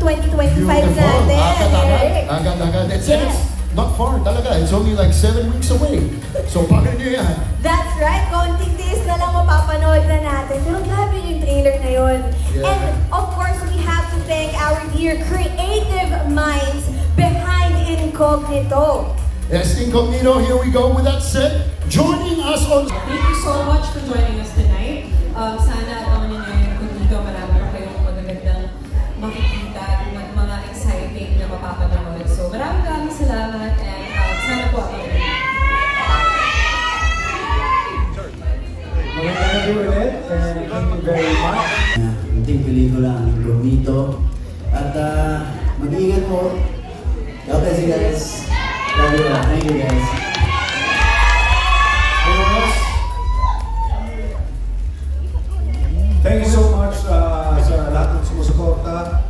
2025 Beautiful. natin. Agad-agad. Agad-agad. It's, Yes. it's not far talaga. It's only like seven weeks away. So, paano nyo yan? That's right, konting days na lang mapapanood na natin. Pero grabe yung trailer na yun. Yeah. And of course, we have to thank our dear creative minds behind Incognito. Yes, incognito, here we go. With that said, joining us on Thank you so much for joining us Thank you ulit and thank you very much. Kunting pelikula ang incognito. At uh, mag-iingat po. God bless you guys. Love you. Thank you guys. Thank you so much uh, sa lahat ng sumusuporta.